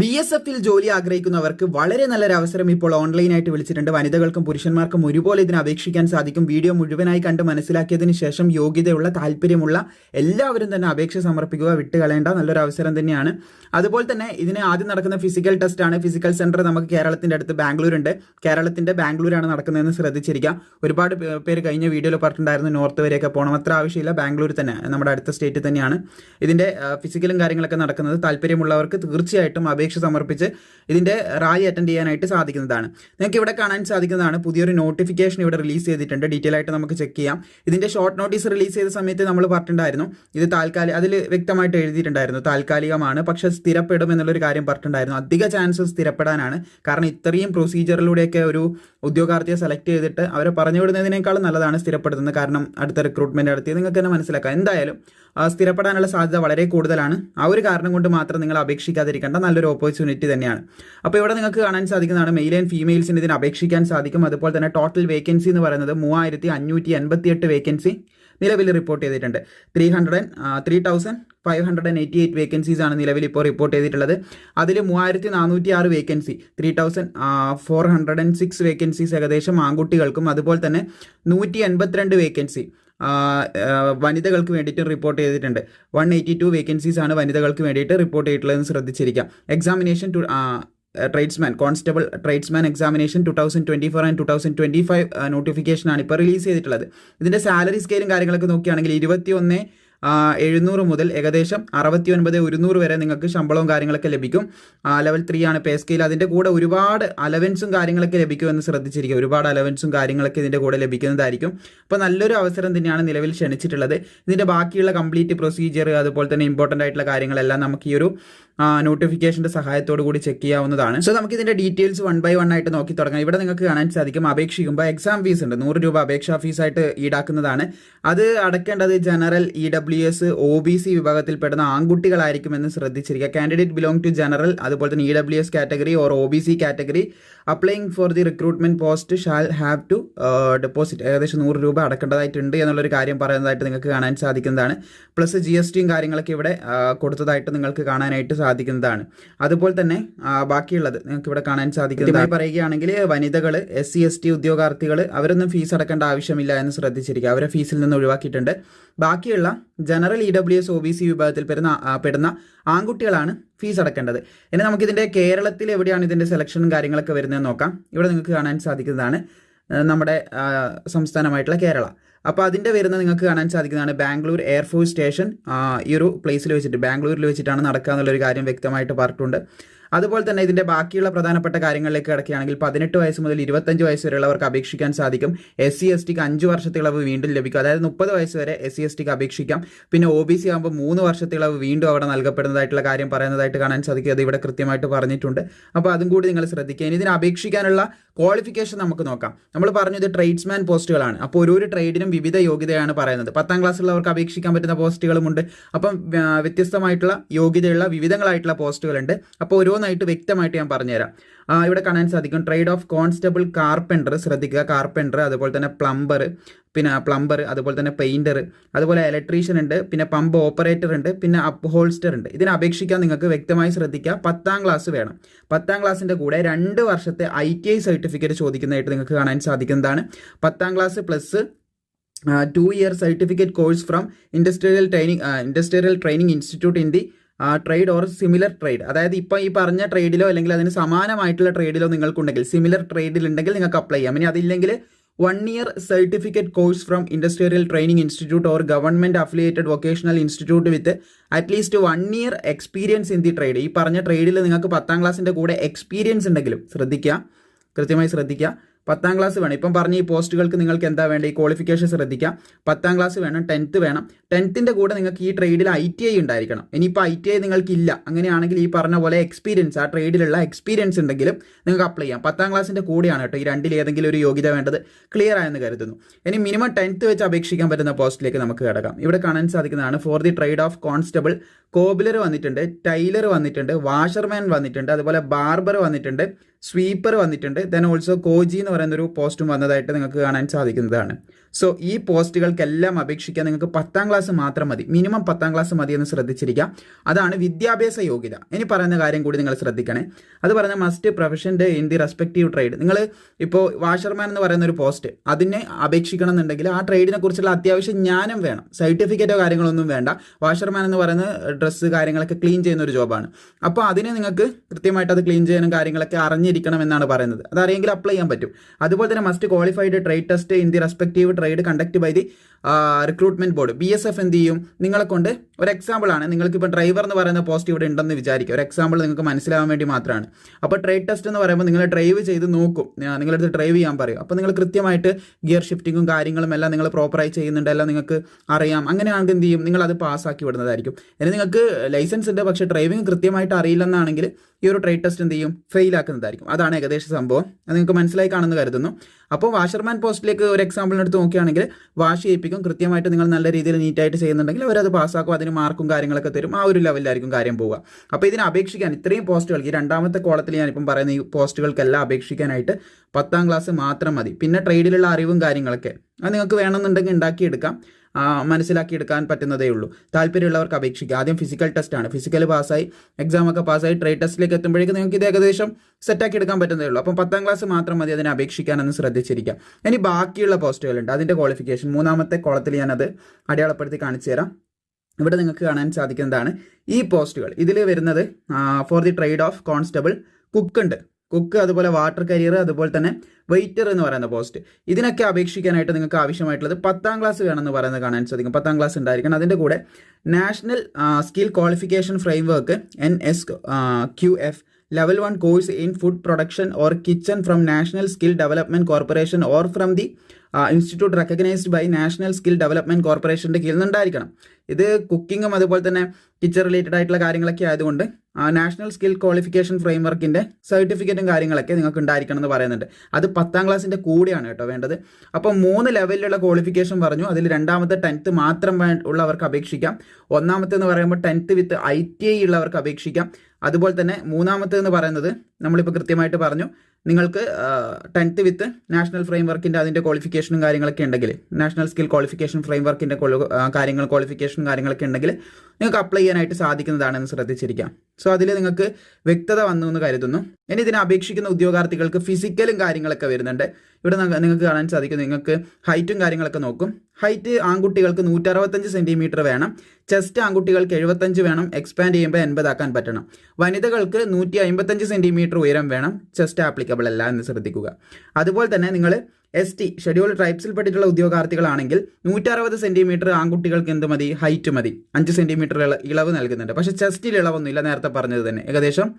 B S എഫിൽ ജോലി ആഗ്രഹിക്കുന്നവർക്ക് വളരെ നല്ലൊരു അവസരം ഇപ്പോൾ ഓൺലൈനായിട്ട് വിളിച്ചിട്ടുണ്ട്. വനിതകൾക്കും പുരുഷന്മാർക്കും ഒരുപോലെ ഇതിന് അപേക്ഷിക്കാൻ സാധിക്കും. വീഡിയോ മുഴുവനായി കണ്ട് മനസ്സിലാക്കിയതിന് ശേഷം യോഗ്യതയുള്ള താല്പര്യമുള്ള എല്ലാവരും തന്നെ അപേക്ഷ സമർപ്പിക്കുക വിട്ടുകളയേണ്ട നല്ലൊരു അവസരം തന്നെയാണ്. അതുപോലെ തന്നെ ഇതിന് ആദ്യം നടക്കുന്ന ഫിസിക്കൽ ടെസ്റ്റാണ് ഫിസിക്കൽ സെന്റർ നമുക്ക് കേരളത്തിന്റെ അടുത്ത് ബാംഗ്ലൂർ ഉണ്ട് കേരളത്തിന്റെ ബാംഗ്ലൂരാണ് നടക്കുന്നതെന്ന് ശ്രദ്ധിച്ചിരിക്കുക. ഒരുപാട് പേര് കഴിഞ്ഞ വീഡിയോയിൽ പറഞ്ഞിട്ടുണ്ടായിരുന്നു നോർത്ത് വരെയൊക്കെ പോകണം. അത്ര ആവശ്യമില്ല. ബാംഗ്ലൂർ തന്നെ നമ്മുടെ അടുത്ത സ്റ്റേറ്റ് തന്നെയാണ്. ഇതിന്റെ ഫിസിക്കലും കാര്യങ്ങളൊക്കെ നടക്കുന്നത്. താല്പര്യമുള്ളവർക്ക് തീർച്ചയായിട്ടും സമർപ്പിച്ച് ഇതിന്റെ റാലി അറ്റൻഡ് ചെയ്യാനായിട്ട് സാധിക്കുന്നതാണ്. നിങ്ങൾക്ക് ഇവിടെ കാണാൻ സാധിക്കുന്നതാണ് പുതിയൊരു നോട്ടിഫിക്കേഷൻ ഇവിടെ റിലീസ് ചെയ്തിട്ടുണ്ട്. ഡീറ്റെയിൽ ആയിട്ട് നമുക്ക് ചെക്ക് ചെയ്യാം. ഇതിന്റെ ഷോർട്ട് നോട്ടീസ് റിലീസ് ചെയ്ത സമയത്ത് നമ്മൾ പറഞ്ഞിട്ടുണ്ടായിരുന്നു. ഇത് താൽക്കാലിക അതിൽ വ്യക്തമായിട്ട് എഴുതിയിട്ടുണ്ടായിരുന്നു. താൽക്കാലികമാണ് പക്ഷേ സ്ഥിരപ്പെടും എന്നുള്ളൊരു കാര്യം പറഞ്ഞിട്ടുണ്ടായിരുന്നു. അധിക ചാൻസസ് സ്ഥിരപ്പെടാനാണ്. കാരണം ഇത്രയും പ്രൊസീജിയറിലൂടെയൊക്കെ ഒരു ഉദ്യോഗാർത്ഥിയെ സെലക്ട് ചെയ്തിട്ട് അവരെ പറഞ്ഞു വിടുന്നതിനേക്കാളും നല്ലതാണ് സ്ഥിരപ്പെടുത്തുന്നത്. കാരണം അടുത്ത റിക്രൂട്ട്മെന്റ് നടത്തി നിങ്ങൾക്ക് തന്നെ മനസ്സിലാക്കാം. എന്തായാലും സ്ഥിരപ്പെടാനുള്ള സാധ്യത വളരെ കൂടുതലാണ്. ആ ഒരു കാരണം കൊണ്ട് മാത്രം നിങ്ങൾ അപേക്ഷിക്കാതിരിക്കേണ്ട നല്ലൊരു ഓപ്പർച്യൂണിറ്റി തന്നെയാണ്. അപ്പോൾ ഇവിടെ നിങ്ങൾക്ക് കാണാൻ സാധിക്കുന്നതാണ് മെയിൽ ആൻഡ് ഫീമെയിൽസിന് ഇതിന് അപേക്ഷിക്കാൻ സാധിക്കും. അതുപോലെ തന്നെ ടോട്ടൽ വേക്കൻസി എന്ന് പറയുന്നത് മൂവായിരത്തി അഞ്ഞൂറ്റി എൺപത്തി എട്ട് വേക്കൻസി നിലവിൽ റിപ്പോർട്ട് ചെയ്തിട്ടുണ്ട്. Three hundred three thousand five hundred and eighty eight vacancies ആണ് നിലവിൽ ഇപ്പോൾ റിപ്പോർട്ട് ചെയ്തിട്ടുള്ളത്. അതിൽ മൂവായിരത്തി നാനൂറ്റി ആറ് vacancy three thousand four hundred and six vacancies ഏകദേശം ആൺകുട്ടികൾക്കും അതുപോലെ തന്നെ നൂറ്റി എൺപത്തിരണ്ട് വേക്കൻസി വനിതകൾക്ക് വേണ്ടിയിട്ട് റിപ്പോർട്ട് ചെയ്തിട്ടുണ്ട്. വൺ എയ്റ്റി ടു വേക്കൻസീസ് ആണ് വനിതകൾക്ക് വേണ്ടിയിട്ട് റിപ്പോർട്ട് ചെയ്തിട്ടുള്ളതെന്ന് ശ്രദ്ധിച്ചിരിക്കാം. Examination to tradesman constable tradesman examination two thousand twenty four and two thousand twenty five നോട്ടിഫിക്കേഷനാണ് ഇപ്പോൾ റിലീസ് ചെയ്തിട്ടുള്ളത്. ഇതിന്റെ സാലറി സ്കെയിലും കാര്യങ്ങളൊക്കെ നോക്കുകയാണെങ്കിൽ ഇരുപത്തി ഒന്ന് എഴുന്നൂറ് മുതൽ ഏകദേശം അറുപത്തി ഒൻപത് ഒരുന്നൂറ് വരെ നിങ്ങൾക്ക് ശമ്പളവും കാര്യങ്ങളൊക്കെ ലഭിക്കും. ലെവൽ ത്രീ ആണ് പേ സ്കെയിൽ അതിന്റെ കൂടെ ഒരുപാട് അലവൻസും കാര്യങ്ങളൊക്കെ ലഭിക്കുമെന്ന് ശ്രദ്ധിച്ചിരിക്കുക. ഒരുപാട് അലവൻസും കാര്യങ്ങളൊക്കെ ഇതിന്റെ കൂടെ ലഭിക്കുന്നതായിരിക്കും. അപ്പോൾ നല്ലൊരു അവസരം തന്നെയാണ് നിലവിൽ ക്ഷണിച്ചിട്ടുള്ളത്. ഇതിന്റെ ബാക്കിയുള്ള കംപ്ലീറ്റ് പ്രൊസീജിയർ അതുപോലെ തന്നെ ഇമ്പോർട്ടന്റ് ആയിട്ടുള്ള കാര്യങ്ങളെല്ലാം നമുക്ക് ഈ ഒരു നോട്ടിഫിക്കേഷന്റെ സഹായത്തോടു കൂടി ചെക്ക് ചെയ്യാവുന്നതാണ്. സോ നമുക്ക് ഇതിന്റെ ഡീറ്റെയിൽസ് വൺ ബൈ വൺ ആയിട്ട് നോക്കി തുടങ്ങാം. ഇവിടെ നിങ്ങൾക്ക് കാണാൻ സാധിക്കും. അപേക്ഷിക്കുമ്പോൾ എക്സാം ഫീസ് ഉണ്ട്. നൂറ് രൂപ അപേക്ഷാ ഫീസായിട്ട് ഈടാക്കുന്നതാണ്. അത് അടക്കേണ്ടത് general E W S O B C വിഭാഗത്തിൽപ്പെടുന്ന ആൺകുട്ടികളായിരിക്കുമെന്ന് ശ്രദ്ധിച്ചിരിക്കുക. കാൻഡിഡേറ്റ് ബിലോങ് ടു ജനറൽ അതുപോലെ തന്നെ E W S category or O B C category applying for the recruitment post shall have to deposit ഏകദേശം നൂറ് രൂപ അടക്കേണ്ടതായിട്ടുണ്ട് എന്നുള്ളൊരു കാര്യം പറയുന്നതായിട്ട് നിങ്ങൾക്ക് കാണാൻ സാധിക്കുന്നതാണ്. പ്ലസ് ജി എസ് ടിയും കാര്യങ്ങളൊക്കെ ഇവിടെ കൊടുത്തതായിട്ട് നിങ്ങൾക്ക് കാണാനായിട്ട് സാധിക്കുന്നതാണ്. അതുപോലെ തന്നെ ബാക്കിയുള്ളത് നിങ്ങൾക്ക് ഇവിടെ കാണാൻ സാധിക്കുന്നതായി പറയുകയാണെങ്കിൽ വനിതകൾ എസ് സി എസ് ടി ഉദ്യോഗാർത്ഥികൾ അവരൊന്നും ഫീസ് അടക്കേണ്ട ആവശ്യമില്ല എന്ന് ശ്രദ്ധിച്ചിരിക്കുക. അവരെ ഫീസിൽ നിന്ന് ഒഴിവാക്കിയിട്ടുണ്ട്. ബാക്കിയുള്ള general E W S O B C വിഭാഗത്തിൽ പെടുന്ന പെടുന്ന ആൺകുട്ടികളാണ് ഫീസ് അടക്കേണ്ടത്. ഇനി നമുക്കിതിന്റെ കേരളത്തിൽ എവിടെയാണ് ഇതിന്റെ സെലക്ഷനും കാര്യങ്ങളൊക്കെ വരുന്നതെന്ന് നോക്കാം. ഇവിടെ നിങ്ങൾക്ക് കാണാൻ സാധിക്കുന്നതാണ്. നമ്മുടെ സംസ്ഥാനമായിട്ടുള്ള കേരള. അപ്പോൾ അതിന്റെ വരുന്ന നിങ്ങൾക്ക് കാണാൻ സാധിക്കുന്നതാണ് ബാംഗ്ലൂർ എയർഫോഴ്സ് സ്റ്റേഷൻ. ഈ ഒരു പ്ലേസിൽ വെച്ചിട്ട് ബാംഗ്ലൂരിൽ വെച്ചിട്ടാണ് നടക്കുക എന്നുള്ളൊരു കാര്യം വ്യക്തമായിട്ട് പറഞ്ഞിട്ടുണ്ട്. അതുപോലെ തന്നെ ഇതിന്റെ ബാക്കിയുള്ള പ്രധാനപ്പെട്ട കാര്യങ്ങളിലേക്ക് കിടക്കുകയാണെങ്കിൽ പതിനെട്ട് വയസ്സ് മുതൽ ഇരുപത്തഞ്ച് വയസ്സ് വരെയുള്ളവർക്ക് അപേക്ഷിക്കാൻ സാധിക്കും. എസ് സി എസ് ടിക്ക് അഞ്ച് വർഷത്തെ ഇളവ് വീണ്ടും ലഭിക്കും. അതായത് മുപ്പത് വയസ്സ് വരെ എസ് സി എസ് ടിക്ക് അപേക്ഷിക്കാം. പിന്നെ ഒ ബി സി ആകുമ്പോൾ മൂന്ന് വർഷത്തെ ഇളവ് വീണ്ടും അവിടെ നൽകപ്പെടുന്നതായിട്ടുള്ള കാര്യം പറയുന്നതായിട്ട് കാണാൻ സാധിക്കും. അത് ഇവിടെ കൃത്യമായിട്ട് പറഞ്ഞിട്ടുണ്ട്. അപ്പോൾ അതും കൂടി നിങ്ങൾ ശ്രദ്ധിക്കുക. ഇനി ഇതിന് അപേക്ഷിക്കാനുള്ള ക്വാളിഫിക്കേഷൻ നമുക്ക് നോക്കാം. നമ്മൾ പറഞ്ഞു ഇത് ട്രേഡ്സ്മാൻ പോസ്റ്റുകളാണ് അപ്പോൾ ഒരു ഒരു ട്രേഡിനും വിവിധ യോഗ്യതയാണ് പറയുന്നത്. പത്താം ക്ലാസ്സിലുള്ളവർക്ക് അപേക്ഷിക്കാൻ പറ്റുന്ന പോസ്റ്റുകളുമുണ്ട്. അപ്പം വ്യത്യസ്തമായിട്ടുള്ള യോഗ്യതയുള്ള വിവിധങ്ങളായിട്ടുള്ള പോസ്റ്റുകളുണ്ട്. അപ്പോൾ ഓരോന്നായിട്ട് വ്യക്തമായിട്ട് ഞാൻ പറഞ്ഞുതരാം. ഇവിടെ കാണാൻ സാധിക്കും. ട്രേഡ് ഓഫ് കോൺസ്റ്റബിൾ കാർപ്പന്റർ ശ്രദ്ധിക്കുക. കാർപ്പന്റർ അതുപോലെ തന്നെ പ്ലംബർ പിന്നെ പ്ലംബർ അതുപോലെ തന്നെ പെയിന്റർ അതുപോലെ ഇലക്ട്രീഷ്യൻ ഉണ്ട് പിന്നെ പമ്പ് ഓപ്പറേറ്റർ ഉണ്ട് പിന്നെ അപ്പ് ഹോൾസ്റ്റർ ഉണ്ട്. ഇതിനെ അപേക്ഷിക്കാൻ നിങ്ങൾക്ക് വ്യക്തമായി ശ്രദ്ധിക്കുക പത്താം ക്ലാസ് വേണം. പത്താം ക്ലാസ്സിന്റെ കൂടെ രണ്ട് വർഷത്തെ ഐ ടി ഐ സർട്ടിഫിക്കറ്റ് ചോദിക്കുന്നതായിട്ട് നിങ്ങൾക്ക് കാണാൻ സാധിക്കുന്നതാണ്. പത്താം class plus two year certificate course from industrial training industrial training institute in the trade or similar trade അതായത് ഇപ്പോൾ ഈ പറഞ്ഞ ട്രേഡിലോ അല്ലെങ്കിൽ അതിന് സമാനമായിട്ടുള്ള ട്രേഡിലോ നിങ്ങൾക്കുണ്ടെങ്കിൽ സിമിലർ ട്രേഡിലുണ്ടെങ്കിൽ നിങ്ങൾക്ക് അപ്ലൈ ചെയ്യാം. ഇനി അതില്ലെങ്കിൽ one year certificate course from industrial training institute or government affiliated vocational institute with at least one year experience in the trade ഈ പറഞ്ഞ ട്രേഡിൽ നിങ്ങൾക്ക് പത്താം ക്ലാസ്സിന്റെ കൂടെ എക്സ്പീരിയൻസ് ഉണ്ടെങ്കിലും ശ്രദ്ധിക്കുക. കൃത്യമായി ശ്രദ്ധിക്കുക. പത്താം ക്ലാസ് വേണം. ഇപ്പം പറഞ്ഞ ഈ പോസ്റ്റുകൾക്ക് നിങ്ങൾക്ക് എന്താ വേണ്ട ഈ ക്വാളിഫിക്കേഷൻ ശ്രദ്ധിക്കാം. പത്താം ക്ലാസ് വേണം ടെൻത്ത് വേണം. ടെൻത്തിന്റെ കൂടെ നിങ്ങൾക്ക് ഈ ട്രേഡിൽ ഐ ടി ഐ ഉണ്ടായിരിക്കണം. ഇനിയിപ്പോൾ ഐ ടി ഐ നിങ്ങൾക്കില്ല അങ്ങനെയാണെങ്കിൽ ഈ പറഞ്ഞ പോലെ എക്സ്പീരിയൻസ് ആ ട്രേഡിലുള്ള എക്സ്പീരിയൻസ് ഉണ്ടെങ്കിലും നിങ്ങൾക്ക് അപ്ലൈ ചെയ്യാം. പത്താം ക്ലാസ്സിന്റെ കൂടെയാണ് കേട്ടോ ഈ രണ്ടിൽ ഏതെങ്കിലും ഒരു യോഗ്യത വേണ്ടത്. ക്ലിയർ ആയെന്ന് കരുതുന്നു. ഇനി മിനിമം ടെൻത്ത് വെച്ച് അപേക്ഷിക്കാൻ പറ്റുന്ന പോസ്റ്റിലേക്ക് നമുക്ക് കിടക്കാം. ഇവിടെ കാണാൻ സാധിക്കുന്നതാണ് for the trade of constable cobbler വന്നിട്ടുണ്ട് ടൈലർ വന്നിട്ടുണ്ട് വാഷർമാൻ വന്നിട്ടുണ്ട് അതുപോലെ ബാർബർ വന്നിട്ടുണ്ട് സ്വീപ്പർ വന്നിട്ടുണ്ട്. ദെൻ ഓൾസോ കോജി എന്ന് പറയുന്ന ഒരു പോസ്റ്റും വന്നതായിട്ട് നിങ്ങൾക്ക് കാണാൻ സാധിക്കുന്നതാണ്. സോ ഈ പോസ്റ്റുകൾക്കെല്ലാം അപേക്ഷിക്കാൻ നിങ്ങൾക്ക് പത്താം ക്ലാസ് മാത്രം മതി. മിനിമം പത്താം ക്ലാസ് മതി എന്ന് ശ്രദ്ധിച്ചിരിക്കുക അതാണ് വിദ്യാഭ്യാസ യോഗ്യത. ഇനി പറയുന്ന കാര്യം കൂടി നിങ്ങൾ ശ്രദ്ധിക്കണേ. അത് പറഞ്ഞ മസ്റ്റ് പ്രൊഫഷന്റെ ഇൻ ദി റെസ്പെക്റ്റീവ് ട്രേഡ് നിങ്ങൾ ഇപ്പോൾ വാഷർമാൻ എന്ന് പറയുന്ന ഒരു പോസ്റ്റ് അതിനെ അപേക്ഷിക്കണം എന്നുണ്ടെങ്കിൽ ആ ട്രേഡിനെ കുറിച്ചുള്ള അത്യാവശ്യം ജ്ഞാനം വേണം. സർട്ടിഫിക്കറ്റോ കാര്യങ്ങളൊന്നും വേണ്ട. വാഷർമാൻ എന്ന് പറയുന്ന ഡ്രസ്സ് കാര്യങ്ങളൊക്കെ ക്ലീൻ ചെയ്യുന്ന ഒരു ജോബാണ് അപ്പോൾ അതിനെ നിങ്ങൾക്ക് കൃത്യമായിട്ട് അത് ക്ലീൻ ചെയ്യാനും കാര്യങ്ങളൊക്കെ അറിഞ്ഞിരിക്കണം. എന്നാണ് പറയുന്നത്. അതറിയെങ്കിൽ അപ്ലൈ ചെയ്യാൻ പറ്റും. അതുപോലെ തന്നെ must qualified trade test in the respective trade conduct by the recruitment board B S F എന്ത് ചെയ്യും? നിങ്ങളെ കൊണ്ട് ഒരു എക്സാമ്പിൾ ആണ്. നിങ്ങൾക്ക് ഇപ്പോൾ ഡ്രൈവർ എന്ന് പറയുന്ന പോസ്റ്റ് ഇവിടെ ഉണ്ടെന്ന് വിചാരിക്കുക. ഒരു എക്സാമ്പിൾ നിങ്ങൾക്ക് മനസ്സിലാവാൻ വേണ്ടി മാത്രമാണ്. അപ്പോൾ ട്രേഡ് ടെസ്റ്റ് എന്ന് പറയുമ്പോൾ നിങ്ങൾ ഡ്രൈവ് ചെയ്ത് നോക്കും. നിങ്ങളടുത്ത് ഡ്രൈവ് ചെയ്യാൻ പറയും. അപ്പോൾ നിങ്ങൾ കൃത്യമായിട്ട് ഗിയർ ഷിഫ്റ്റിങ്ങും കാര്യങ്ങളും എല്ലാം നിങ്ങൾ പ്രോപ്പറായി ചെയ്യുന്നുണ്ട്. എല്ലാം നിങ്ങൾക്ക് അറിയാം. അങ്ങനെയാണെങ്കിൽ എന്ത് ചെയ്യും? നിങ്ങൾ അത് പാസ്സാക്കി വിടുന്നതായിരിക്കും. ഇനി നിങ്ങൾക്ക് ലൈസൻസ് ഉണ്ട്. പക്ഷേ ഡ്രൈവിംഗ് കൃത്യമായിട്ട് അറിയില്ലെന്നാണെങ്കിൽ ഈ ഒരു ട്രേഡ് ടെസ്റ്റ് എന്ത് ചെയ്യും? ഫെയിലാക്കുന്നതായിരിക്കും അതാണ് ഏകദേശം സംഭവം. അത് നിങ്ങൾക്ക് മനസ്സിലായി കാണുമെന്ന് കരുതുന്നു. അപ്പോൾ വാഷർമാൻ പോസ്റ്റിലേക്ക് ഒരു എക്സാമ്പിളിന് എടുത്ത് നോക്കുകയാണെങ്കിൽ വാഷ് ചെയ്യിപ്പിക്കും കൃത്യമായിട്ട് നിങ്ങൾ നല്ല രീതിയിൽ നീറ്റായിട്ട് ചെയ്യുന്നുണ്ടെങ്കിൽ അവരത് പാസ്സാക്കും അതിന് മാർക്കും കാര്യങ്ങളൊക്കെ തരും ആ ഒരു ലെവലിലായിരിക്കും കാര്യം പോവുക. അപ്പോൾ ഇതിന് അപേക്ഷിക്കാൻ ഇത്രയും പോസ്റ്റുകൾക്ക് ഈ രണ്ടാമത്തെ കോളത്തിൽ ഞാനിപ്പം പറയുന്ന ഈ പോസ്റ്റുകൾക്കെല്ലാം അപേക്ഷിക്കാനായിട്ട് പത്താം ക്ലാസ് മാത്രം മതി. പിന്നെ ട്രേഡിലുള്ള അറിവും കാര്യങ്ങളൊക്കെ അത് നിങ്ങൾക്ക് വേണമെന്നുണ്ടെങ്കിൽ ഉണ്ടാക്കിയെടുക്കാം. മനസ്സിലാക്കിയെടുക്കാൻ പറ്റുന്നതേ ഉള്ളൂ താല്പര്യമുള്ളവർക്ക് അപേക്ഷിക്കുക ആദ്യം ഫിസിക്കൽ ടെസ്റ്റാണ് ഫിസിക്കൽ പാസ്സായി എക്സാം ഒക്കെ പാസ്സായി ട്രേഡ് ടെസ്റ്റിലേക്ക് എത്തുമ്പോഴേക്കും നിങ്ങൾക്ക് ഇത് ഏകദേശം സെറ്റാക്കി എടുക്കാൻ പറ്റുന്നതേ ഉള്ളൂ അപ്പം പത്താം ക്ലാസ് മാത്രം മതി അതിനെ അപേക്ഷിക്കാനെന്ന് ശ്രദ്ധിച്ചിരിക്കാം. ഇനി ബാക്കിയുള്ള പോസ്റ്റുകളുണ്ട് അതിന്റെ ക്വാളിഫിക്കേഷൻ മൂന്നാമത്തെ കോളത്തിൽ ഞാനത് അടയാളപ്പെടുത്തി കാണിച്ചു തരാം. ഇവിടെ നിങ്ങൾക്ക് കാണാൻ സാധിക്കുന്നതാണ് ഈ പോസ്റ്റുകൾ ഇതിൽ വരുന്നത് for the trade of constable cook ഉണ്ട് കുക്ക് അതുപോലെ വാട്ടർ കരിയർ അതുപോലെ തന്നെ വെയിറ്റർ എന്ന് പറയുന്ന പോസ്റ്റ് ഇതിനൊക്കെ അപേക്ഷിക്കാനായിട്ട് നിങ്ങൾക്ക് ആവശ്യമായിട്ടുള്ളത് പത്താം ക്ലാസ് വേണമെന്ന് പറയുന്നത് കാണാൻ സാധിക്കും. പത്താം ക്ലാസ് ഉണ്ടായിരിക്കണം. അതിന്റെ കൂടെ national skill qualification framework N S Q F level one course in food production or kitchen from national skill development corporation or from the institute recognised by national skill development കോർപ്പറേഷന്റെ കീഴിൽ നിന്നുണ്ടായിരിക്കണം. ഇത് കുക്കിങ്ങും അതുപോലെ തന്നെ kitchen related ആയിട്ടുള്ള കാര്യങ്ങളൊക്കെ ആയതുകൊണ്ട് national skill qualification ഫ്രെയിംവർക്കിന്റെ സർട്ടിഫിക്കറ്റും കാര്യങ്ങളൊക്കെ നിങ്ങൾക്ക് ഉണ്ടായിരിക്കണം എന്ന് പറയുന്നുണ്ട്. അത് പത്താം ക്ലാസ്സിന്റെ കൂടെയാണ് കേട്ടോ വേണ്ടത്. അപ്പോൾ മൂന്ന് ലെവലിലുള്ള ക്വാളിഫിക്കേഷൻ പറഞ്ഞു. അതിൽ രണ്ടാമത്തെ ടെൻത്ത് മാത്രം ഉള്ളവർക്ക് അപേക്ഷിക്കാം. ഒന്നാമത്തെ എന്ന് പറയുമ്പോൾ tenth with I T I ഉള്ളവർക്ക് അപേക്ഷിക്കാം. അതുപോലെ തന്നെ മൂന്നാമത്തെ എന്ന് പറയുന്നത് നമ്മളിപ്പോൾ കൃത്യമായിട്ട് പറഞ്ഞു. നിങ്ങൾക്ക് ടെൻത്ത് വിത്ത് നാഷണൽ ഫ്രെയിം വർക്കിന്റെ അതിന്റെ ക്വാളിഫിക്കേഷനും കാര്യങ്ങളൊക്കെ ഉണ്ടെങ്കിൽ നാഷണൽ സ്കിൽ ക്വാളിഫിക്കേഷൻ ഫ്രെയിം വർക്കിന്റെ കാര്യങ്ങൾ ക്വാളിഫിക്കേഷനും കാര്യങ്ങളൊക്കെ ഉണ്ടെങ്കിൽ നിങ്ങൾക്ക് അപ്ലൈ ചെയ്യാനായിട്ട് സാധിക്കുന്നതാണെന്ന് ശ്രദ്ധിച്ചിരിക്കാം. സോ അതിൽ നിങ്ങൾക്ക് വ്യക്തത വന്നു എന്ന് കരുതുന്നു. ഇനി ഇതിനെ അപേക്ഷിക്കുന്ന ഉദ്യോഗാർത്ഥികൾക്ക് ഫിസിക്കലും കാര്യങ്ങളൊക്കെ വരുന്നുണ്ട്. ഇവിടെ നിങ്ങൾക്ക് കാണാൻ സാധിക്കും നിങ്ങൾക്ക് ഹൈറ്റും കാര്യങ്ങളൊക്കെ നോക്കും. ഹൈറ്റ് ആൺകുട്ടികൾക്ക് നൂറ്ററുപത്തഞ്ച് സെന്റിമീറ്റർ വേണം. ചെസ്റ്റ് ആൺകുട്ടികൾക്ക് എഴുപത്തഞ്ച് വേണം. എക്സ്പാൻഡ് ചെയ്യുമ്പോൾ എൺപതാക്കാൻ പറ്റണം. വനിതകൾക്ക് നൂറ്റി ഉയരം വേണം ചെസ്റ്റ് ആപ്ലിക്കബിൾ അല്ല എന്ന് ശ്രദ്ധിക്കുക. അതുപോലെ തന്നെ നിങ്ങൾ എസ് ടി ഷെഡ്യൂൾ ട്രൈബ്സിൽപ്പെട്ടിട്ടുള്ള ഉദ്യോഗാർത്ഥികളാണെങ്കിൽ നൂറ്ററുപത് സെന്റിമീറ്റർ ആൺകുട്ടികൾക്ക് എന്ത് മതി? ഹൈറ്റ് മതി. അഞ്ച് സെന്റിമീറ്റർ ഇളവ് നൽകുന്നുണ്ട്. പക്ഷേ ചെസ്റ്റിൽ ഇളവൊന്നുമില്ല. നേരത്തെ പറഞ്ഞത് തന്നെ. ഏകദേശം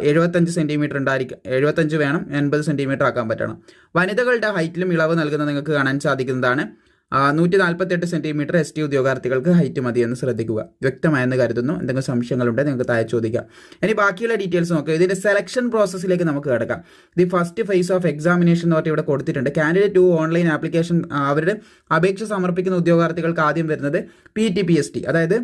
എഴുപത്തഞ്ച് സെന്റിമീറ്റർ ഉണ്ടായിരിക്കും എഴുപത്തഞ്ച് വേണം എൺപത് സെന്റിമീറ്റർ ആക്കാൻ പറ്റണം. വനിതകളുടെ ഹൈറ്റിലും ഇളവ് നൽകുന്നത് നിങ്ങൾക്ക് കാണാൻ സാധിക്കുന്നതാണ്. നൂറ്റി നാൽപ്പത്തെട്ട് സെന്റിമീറ്റർ എസ് ടി ഉദ്യോഗാർത്ഥികൾക്ക് ഹൈറ്റ് മതി എന്ന് ശ്രദ്ധിക്കുക. വ്യക്തമായെന്ന് കരുതുന്നു. എന്തെങ്കിലും സംശയങ്ങളുണ്ടെങ്കിൽ നിങ്ങൾക്ക് താഴെ ചോദിക്കാം. ഇനി ബാക്കിയുള്ള ഡീറ്റെയിൽസ് നോക്കുക ഇതിന്റെ സെലക്ഷൻ പ്രോസസ്സിലേക്ക് നമുക്ക് കിടക്കാം. The first phase of examination എന്ന് പറഞ്ഞിട്ട് ഇവിടെ കൊടുത്തിട്ടുണ്ട്. കാൻഡിഡേറ്റ് ടു ഓൺലൈൻ ആപ്ലിക്കേഷൻ അവരുടെ അപേക്ഷ സമർപ്പിക്കുന്ന ഉദ്യോഗാർത്ഥികൾക്ക് ആദ്യം വരുന്നത് P T P S T അതായത്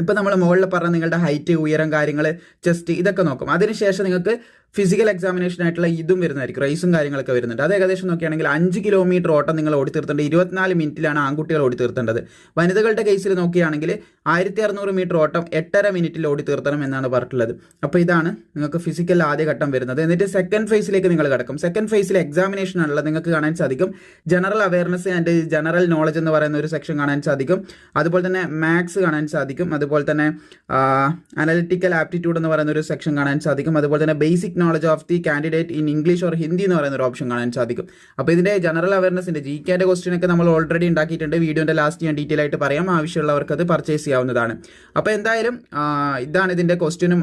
ഇപ്പം നമ്മൾ മുകളിൽ പറഞ്ഞ നിങ്ങളുടെ ഹൈറ്റ് ഉയരം കാര്യങ്ങൾ ചെസ്റ്റ് ഇതൊക്കെ നോക്കും. അതിനുശേഷം നിങ്ങൾക്ക് ഫിസിക്കൽ എക്സാമിനേഷൻ ആയിട്ടുള്ള ഇതും വരുന്നതായിരിക്കും റേസും കാര്യങ്ങളൊക്കെ വരുന്നുണ്ട്. അത് ഏകദേശം നോക്കുകയാണെങ്കിൽ അഞ്ച് കിലോമീറ്റർ ഓട്ടം നിങ്ങൾ ഓടി തീർത്തേണ്ടത് ഇരുപത്തിനാല് മിനിറ്റിലാണ് ആൺകുട്ടികൾ ഓടി തീർത്തേണ്ടത്. വനിതകളുടെ കേസിൽ നോക്കുകയാണെങ്കിൽ ആയിരത്തി അറുന്നൂറ് മീറ്റർ ഓട്ടം എട്ടര മിനിറ്റിൽ ഓടി തീർത്തണം എന്നാണ് പറഞ്ഞിട്ടുള്ളത്. അപ്പോൾ ഇതാണ് നിങ്ങൾക്ക് ഫിസിക്കൽ ആദ്യ ഘട്ടം വരുന്നത്. എന്നിട്ട് സെക്കൻഡ് ഫേസിലേക്ക് നിങ്ങൾ കിടക്കും. സെക്കൻഡ് ഫേസിൽ എക്സാമിനേഷൻ ആണുള്ളത് നിങ്ങൾക്ക് കാണാൻ സാധിക്കും. General awareness and general knowledge എന്ന് പറയുന്ന ഒരു സെക്ഷൻ കാണാൻ സാധിക്കും. അതുപോലെ തന്നെ മാത്സ് കാണാൻ സാധിക്കും. അതുപോലെ തന്നെ അനലിറ്റിക്കൽ ആപ്റ്റിറ്റ്യൂഡ് എന്ന് പറയുന്ന ഒരു സെക്ഷൻ കാണാൻ സാധിക്കും. അതുപോലെ തന്നെ basic knowledge of the candidate in English or Hindi എന്ന് പറയുന്ന ഒരു ഓപ്ഷൻ കാണാൻ സാധിക്കും. അപ്പോൾ ഇതിന്റെ ജനറൽ അവയർനെസ്സിന്റെ ജി കെന്റെ ക്വസ്റ്റിനൊക്കെ നമ്മൾ ഓൾറെഡി ഉണ്ടാക്കിയിട്ടുണ്ട്. വീഡിയോന്റെ ലാസ്റ്റ് ഞാൻ ഡീറ്റെയിൽ ആയിട്ട് പറയാം. ആവശ്യമുള്ളവർക്ക് അത് പർച്ചേസ് ചെയ്യാവുന്നതാണ്. അപ്പോൾ എന്തായാലും ഇതാണ് ഇതിന്റെ ക്വസ്റ്റ്യനും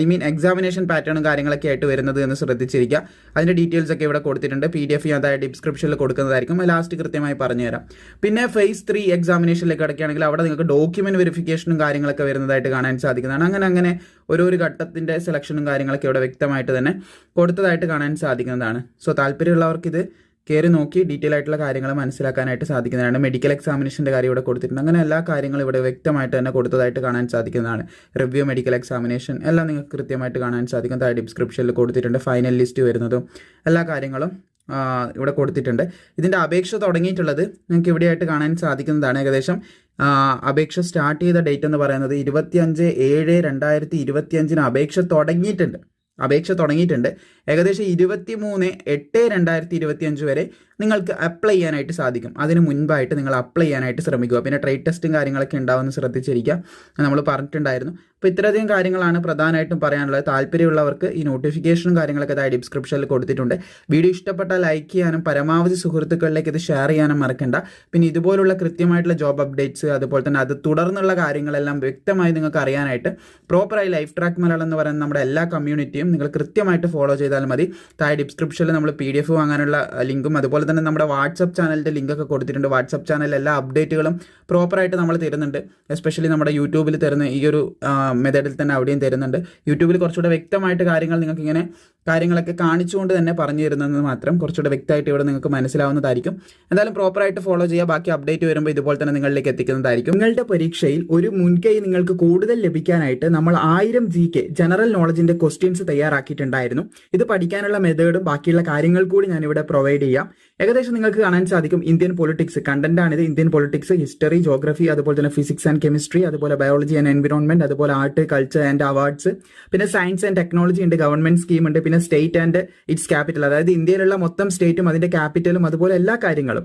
ഐ മീൻ എക്സാമിനേഷൻ പാറ്റേണും കാര്യങ്ങളൊക്കെ ആയിട്ട് വരുന്നത് എന്ന് ശ്രദ്ധിച്ചിരിക്കുക. അതിന്റെ ഡീറ്റെയിൽസ് ഒക്കെ ഇവിടെ കൊടുത്തിട്ടുണ്ട്. പി ഡി എഫ് ഞാൻ അതായത് ഡിസ്ക്രിപ്ഷനിൽ കൊടുക്കുന്നതായിരിക്കും. ലാസ്റ്റ് കൃത്യമായി പറഞ്ഞുതരാം പിന്നെ ഫേസ് ത്രീ എക്സാമിനേഷനിലേക്ക് കിടക്കുകയാണെങ്കിൽ അവിടെ നിങ്ങൾക്ക് ഡോക്യുമെന്റ് വെരിഫിക്കേഷനും കാര്യങ്ങളൊക്കെ വരുന്നതായിട്ട് കാണാൻ സാധിക്കുന്നതാണ്. അങ്ങനെ അങ്ങനെ ഓരോ ഒരു ഘട്ടത്തിന്റെ സെലക്ഷനും കാര്യങ്ങളൊക്കെ ഇവിടെ വ്യക്തമായിട്ട് തന്നെ കൊടുത്തതായിട്ട് കാണാൻ സാധിക്കുന്നതാണ്. സോ താല്പര്യമുള്ളവർക്ക് ഇത് കയറി നോക്കി ഡീറ്റെയിൽ ആയിട്ടുള്ള കാര്യങ്ങൾ മനസ്സിലാക്കാനായിട്ട് സാധിക്കുന്നതാണ്. മെഡിക്കൽ എക്സാമിനേഷന്റെ കാര്യം ഇവിടെ കൊടുത്തിട്ടുണ്ട്. അങ്ങനെ എല്ലാ കാര്യങ്ങളും ഇവിടെ വ്യക്തമായിട്ട് തന്നെ കൊടുത്തതായിട്ട് കാണാൻ സാധിക്കുന്നതാണ്. റിവ്യൂ മെഡിക്കൽ എക്സാമിനേഷൻ എല്ലാം നിങ്ങൾക്ക് കൃത്യമായിട്ട് കാണാൻ സാധിക്കും. താഴെ ഡിസ്ക്രിപ്ഷനിൽ കൊടുത്തിട്ടുണ്ട് ഫൈനൽ ലിസ്റ്റ് വരുന്നതും എല്ലാ കാര്യങ്ങളും ഇവിടെ കൊടുത്തിട്ടുണ്ട്. ഇതിന്റെ അപേക്ഷ തുടങ്ങിയിട്ടുള്ളത് നിങ്ങൾക്ക് ഇവിടെയായിട്ട് കാണാൻ സാധിക്കുന്നതാണ് ഏകദേശം. അപേക്ഷ സ്റ്റാർട്ട് ചെയ്ത ഡേറ്റ് എന്ന് പറയുന്നത് ഇരുപത്തിയഞ്ച് ഏഴ് രണ്ടായിരത്തി ഇരുപത്തിയഞ്ചിന് അപേക്ഷ തുടങ്ങിയിട്ടുണ്ട്. അപേക്ഷ തുടങ്ങിയിട്ടുണ്ട്. ഏകദേശം ഇരുപത്തി മൂന്ന് എട്ട് രണ്ടായിരത്തി ഇരുപത്തി അഞ്ച് വരെ നിങ്ങൾക്ക് അപ്ലൈ ചെയ്യാനായിട്ട് സാധിക്കും. അതിന് മുൻപായിട്ട് നിങ്ങൾ അപ്ലൈ ചെയ്യാനായിട്ട് ശ്രമിക്കുക. പിന്നെ ട്രേഡ് ടെസ്റ്റും കാര്യങ്ങളൊക്കെ ഉണ്ടാവുമെന്ന് ശ്രദ്ധിച്ചിരിക്കുക. നമ്മൾ പറഞ്ഞിട്ടുണ്ടായിരുന്നു. അപ്പോൾ ഇത്രയധികം കാര്യങ്ങളാണ് പ്രധാനമായിട്ടും പറയാനുള്ളത്. താല്പര്യമുള്ളവർക്ക് ഈ നോട്ടിഫിക്കേഷനും കാര്യങ്ങളൊക്കെ അതായത് ഡിസ്ക്രിപ്ഷനിൽ കൊടുത്തിട്ടുണ്ട്. വീഡിയോ ഇഷ്ടപ്പെട്ടാൽ ലൈക്ക് ചെയ്യാനും പരമാവധി സുഹൃത്തുക്കളിലേക്ക് ഇത് ഷെയർ ചെയ്യാനും മറക്കണ്ട. പിന്നെ ഇതുപോലുള്ള കൃത്യമായിട്ടുള്ള ജോബ് അപ്ഡേറ്റ്സ് അതുപോലെ തന്നെ അത് തുടർന്നുള്ള കാര്യങ്ങളെല്ലാം വ്യക്തമായി നിങ്ങൾക്ക് അറിയാനായിട്ട് പ്രോപ്പറായി ലൈഫ് ട്രാക്ക് മലയാളം എന്ന് പറയുന്ന നമ്മുടെ എല്ലാ കമ്മ്യൂണിറ്റിയും നിങ്ങൾ കൃത്യമായിട്ട് ഫോളോ ചെയ്താൽ മതി. താഴെ ഡിസ്ക്രിപ്ഷനിൽ നമ്മൾ പി വാങ്ങാനുള്ള ലിങ്കും അതുപോലെ തന്നെ നമ്മുടെ വാട്സപ്പ് ചാനലിന്റെ ലിങ്കൊക്കെ കൊടുത്തിട്ടുണ്ട്. വാട്സപ്പ് ചാനലിൽ എല്ലാ അപ്ഡേറ്റുകളും പ്രോപ്പറായിട്ട് നമ്മൾ തരുന്നുണ്ട്. എസ്പെഷ്യലി നമ്മുടെ യൂട്യൂബിൽ തരുന്ന ഈ ഒരു മെത്തേഡിൽ തന്നെ അവിടെയും തരുന്നുണ്ട്. യൂട്യൂബിൽ കുറച്ചുകൂടെ വ്യക്തമായിട്ട് കാര്യങ്ങൾ നിങ്ങൾക്ക് ഇങ്ങനെ കാര്യങ്ങളൊക്കെ കാണിച്ചുകൊണ്ട് തന്നെ പറഞ്ഞു തരുന്നത് മാത്രം. കുറച്ചുകൂടെ വ്യക്തമായിട്ട് ഇവിടെ നിങ്ങൾക്ക് മനസ്സിലാവുന്നതായിരിക്കും. എന്തായാലും പ്രോപ്പറായിട്ട് ഫോളോ ചെയ്യുക. ബാക്കി അപ്ഡേറ്റ് വരുമ്പോൾ ഇതുപോലെ തന്നെ നിങ്ങളിലേക്ക് എത്തിക്കുന്നതായിരിക്കും. നിങ്ങളുടെ പരീക്ഷയിൽ ഒരു മുൻകൈ നിങ്ങൾക്ക് കൂടുതൽ ലഭിക്കാനായിട്ട് നമ്മൾ ആയിരം ജി കെ ജനറൽ നോളജിന്റെ ക്വസ്റ്റ്യൻസ് തയ്യാറാക്കിയിട്ടുണ്ടായിരുന്നു. ഇത് പഠിക്കാനുള്ള മെത്തേഡും ബാക്കിയുള്ള കാര്യങ്ങൾ കൂടി ഞാൻ ഇവിടെ പ്രൊവൈഡ് ചെയ്യാം. ഏകദേശം നിങ്ങൾക്ക് കാണാൻ സാധിക്കും ഇന്ത്യൻ പൊളിറ്റിക്സ് കണ്ടന്റ് ആണിത്. ഇന്ത്യൻ പൊളിറ്റിക്സ് ഹിസ്റ്ററി ജോഗ്രഫി അതുപോലെ തന്നെ ഫിസിക്സ് ആൻഡ് കെമിസ്ട്രി അതുപോലെ ബയോളജി ആൻഡ് എൻവിറോൺമെന്റ് അതുപോലെ ആർട്ട് കൾച്ചർ ആൻഡ് അവാർഡ്സ് പിന്നെ സയൻസ് ആൻഡ് ടെക്നോളജി ഉണ്ട് ഗവൺമെന്റ് സ്കീം ഉണ്ട് പിന്നെ സ്റ്റേറ്റ് ആൻഡ് ഇറ്റ്സ് ക്യാപിറ്റൽ അതായത് ഇന്ത്യയിലുള്ള മൊത്തം സ്റ്റേറ്റും അതിന്റെ ക്യാപിറ്റലും അതുപോലെ എല്ലാ കാര്യങ്ങളും.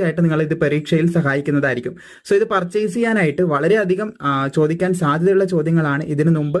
തീർച്ചയായിട്ടും നിങ്ങൾ ഇത് പരീക്ഷയിൽ സഹായിക്കുന്നതായിരിക്കും. സോ ഇത് പർച്ചേസ് ചെയ്യാനായിട്ട് വളരെയധികം ചോദിക്കാൻ സാധ്യതയുള്ള ചോദ്യങ്ങളാണ് ഇതിനു മുമ്പ്